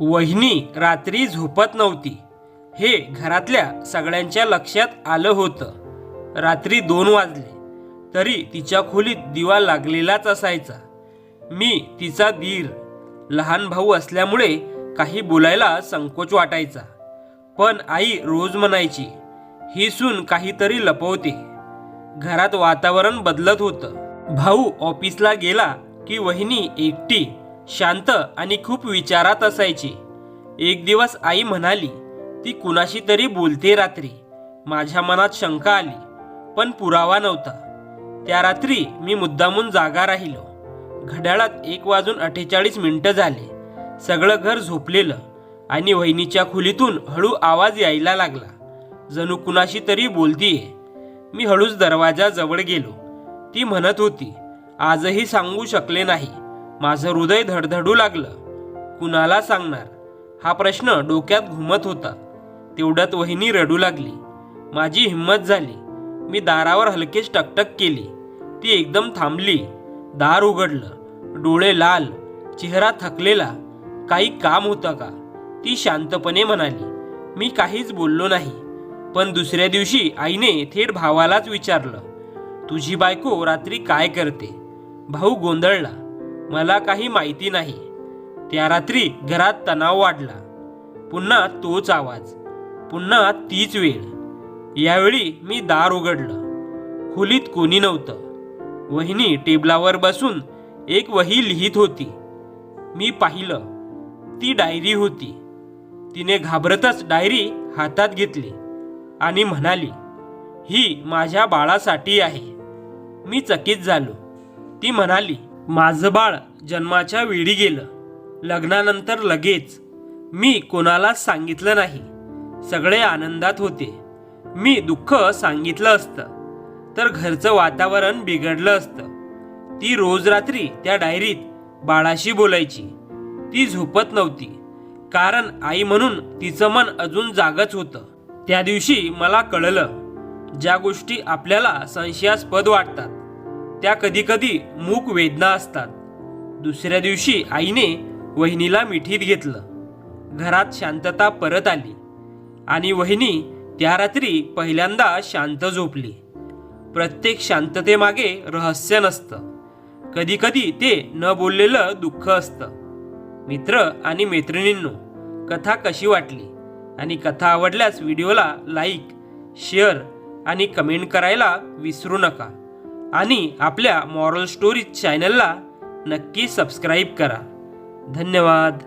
वहिनी रात्री झोपत नव्हती. हे घरातल्या सगळ्यांच्या लक्षात आलं होतं. रात्री दोन वाजले. तरी तिच्या खोलीत दिवा लागलेलाच असायचा. मी तिचा धीर लहान भाऊ असल्यामुळे काही बोलायला संकोच वाटायचा. पण आई रोज म्हणायची ही सून काहीतरी लपवते. घरात वातावरण बदलत होतं. भाऊ ऑफिसला गेला की वहिनी एकटी शांत आणि खूप विचारात असायची. एक दिवस आई म्हणाली ती कुणाशी तरी बोलते रात्री. माझ्या मनात शंका आली पण पुरावा नव्हता. त्या रात्री मी मुद्दामून जागा राहिलो. घड्याळात एक वाजून अठ्ठेचाळीस मिनटं झाले. सगळं घर झोपलेलं आणि वहिनीच्या खोलीतून हळू आवाज यायला लागला. जणू कुणाशी तरी बोलतीये. मी हळूच दरवाजाजवळ गेलो. ती म्हणत होती आजही सांगू शकले नाही. माझं हृदय धडधडू लागलं. कुणाला सांगणार? हा प्रश्न डोक्यात घुमत होता. तेवढ्यात वहिनी रडू लागली. माझी हिंमत झाली. मी दारावर हलकेच टकटक केली. ती एकदम थांबली. दार उघडलं. डोळे लाल. चेहरा थकलेला. काही काम होतं का? ती शांतपणे म्हणाली. मी काहीच बोललो नाही. पण दुसऱ्या दिवशी आईने थेट भावालाच विचारलं. तुझी बायको रात्री काय करते? भाऊ गोंधळला. मला काही माहिती नाही. त्या रात्री घरात तणाव वाढला. पुन्हा तोच आवाज. पुन्हा तीच वेळ. यावेळी मी दार उघडलं. खोलीत कोणी नव्हतं. वहिनी टेबलावर बसून एक वही लिहित होती. मी पाहिलं. ती डायरी होती. तिने घाबरतच डायरी हातात घेतली आणि म्हणाली ही माझ्या बाळासाठी आहे. मी चकित झालो. ती म्हणाली माझं बाळ जन्माच्या वेळी गेलं. लग्नानंतर लगेच मी कोणालाच सांगितलं नाही. सगळे आनंदात होते. मी दुःख सांगितलं असतं. तर घरचं वातावरण बिघडलं असतं. ती रोज रात्री त्या डायरीत बाळाशी बोलायची. ती झोपत नव्हती. कारण आई म्हणून तिचं मन अजून जागच होतं. त्या दिवशी मला कळलं ज्या गोष्टी आपल्याला संशयास्पद वाटतात त्या कधीकधी मूक वेदना असतात. दुसऱ्या दिवशी आईने वहिनीला मिठीत घेतलं. घरात शांतता परत आली आणि वहिनी त्या रात्री पहिल्यांदा शांत झोपली. प्रत्येक शांततेमागे रहस्य नसतं. कधीकधी ते न बोललेलं दुःख असतं. मित्र आणि मैत्रिणींनो कथा कशी वाटली? आणि कथा आवडल्यास व्हिडिओला लाईक शेअर आणि कमेंट करायला विसरू नका. आणि आपल्या मॉरल स्टोरीज चॅनलला नक्की सबस्क्राईब करा. धन्यवाद.